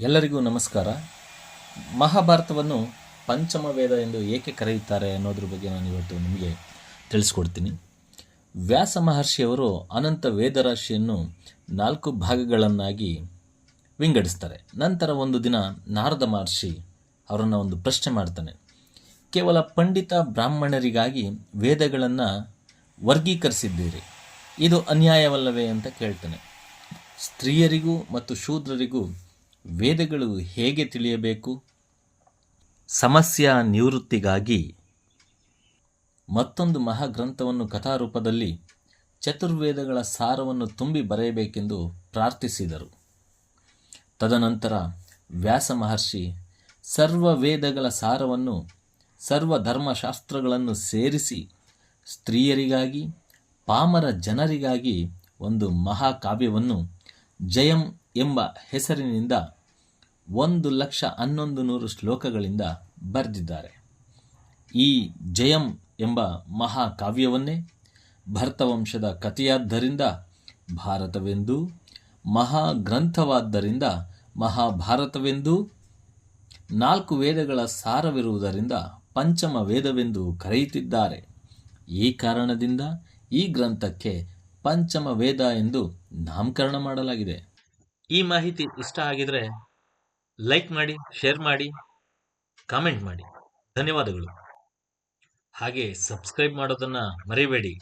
ಎಲ್ಲರಿಗೂ ನಮಸ್ಕಾರ. ಮಹಾಭಾರತವನ್ನು ಪಂಚಮ ವೇದ ಎಂದು ಏಕೆ ಕರೆಯುತ್ತಾರೆ ಅನ್ನೋದ್ರ ಬಗ್ಗೆ ನಾನು ಇವತ್ತು ನಿಮಗೆ ತಿಳಿಸ್ಕೊಡ್ತೀನಿ. ವ್ಯಾಸ ಮಹರ್ಷಿಯವರು ಅನಂತ ವೇದರಾಶಿಯನ್ನು ನಾಲ್ಕು ಭಾಗಗಳನ್ನಾಗಿ ವಿಂಗಡಿಸ್ತಾರೆ. ನಂತರ ಒಂದು ದಿನ ನಾರದ ಮಹರ್ಷಿ ಅವರನ್ನು ಒಂದು ಪ್ರಶ್ನೆ ಮಾಡ್ತಾನೆ. ಕೇವಲ ಪಂಡಿತ ಬ್ರಾಹ್ಮಣರಿಗಾಗಿ ವೇದಗಳನ್ನು ವರ್ಗೀಕರಿಸಿದ್ದೀರಿ. ಇದು ಅನ್ಯಾಯವಲ್ಲವೇ ಅಂತ ಕೇಳ್ತಾನೆ. ಸ್ತ್ರೀಯರಿಗೂ ಮತ್ತು ಶೂದ್ರರಿಗೂ ವೇದಗಳು ಹೇಗೆ ತಿಳಿಯಬೇಕು? ಸಮಸ್ಯೆಯ ನಿವೃತ್ತಿಗಾಗಿ ಮತ್ತೊಂದು ಮಹಾಗ್ರಂಥವನ್ನು ಕಥಾರೂಪದಲ್ಲಿ ಚತುರ್ವೇದಗಳ ಸಾರವನ್ನು ತುಂಬಿ ಬರೆಯಬೇಕೆಂದು ಪ್ರಾರ್ಥಿಸಿದರು. ತದನಂತರ ವ್ಯಾಸ ಮಹರ್ಷಿ ಸರ್ವ ವೇದಗಳ ಸಾರವನ್ನು ಸರ್ವ ಧರ್ಮಶಾಸ್ತ್ರಗಳನ್ನು ಸೇರಿಸಿ ಸ್ತ್ರೀಯರಿಗಾಗಿ, ಪಾಮರ ಜನರಿಗಾಗಿ ಒಂದು ಮಹಾಕಾವ್ಯವನ್ನು ಜಯಂ ಎಂಬ ಹೆಸರಿನಿಂದ ಒಂದು ಲಕ್ಷ ಹನ್ನೊಂದು ನೂರು ಶ್ಲೋಕಗಳಿಂದ ಬರೆದಿದ್ದಾರೆ. ಈ ಜಯಂ ಎಂಬ ಮಹಾಕಾವ್ಯವನ್ನೇ ಭರತವಂಶದ ಕಥೆಯಾದ್ದರಿಂದ, ಭಾರತವೆಂದೂ, ಮಹಾಗ್ರಂಥವಾದ್ದರಿಂದ, ಮಹಾಭಾರತವೆಂದೂ, ನಾಲ್ಕು ವೇದಗಳ ಸಾರವಿರುವುದರಿಂದ ಪಂಚಮ ವೇದವೆಂದು ಕರೆಯುತ್ತಿದ್ದಾರೆ. ಈ ಕಾರಣದಿಂದ ಈ ಗ್ರಂಥಕ್ಕೆ ಪಂಚಮ ವೇದ ಎಂದು ನಾಮಕರಣ ಮಾಡಲಾಗಿದೆ. ಈ ಮಾಹಿತಿ ಇಷ್ಟ ಆಗಿದ್ರೆ ಲೈಕ್ ಮಾಡಿ ಶೇರ್ ಮಾಡಿ ಕಾಮೆಂಟ್ ಮಾಡಿ. ಧನ್ಯವಾದಗಳು. ಹಾಗೆ ಸಬ್ಸ್ಕ್ರೈಬ್ ಮಾಡೋದನ್ನು ಮರಿಬೇಡಿ.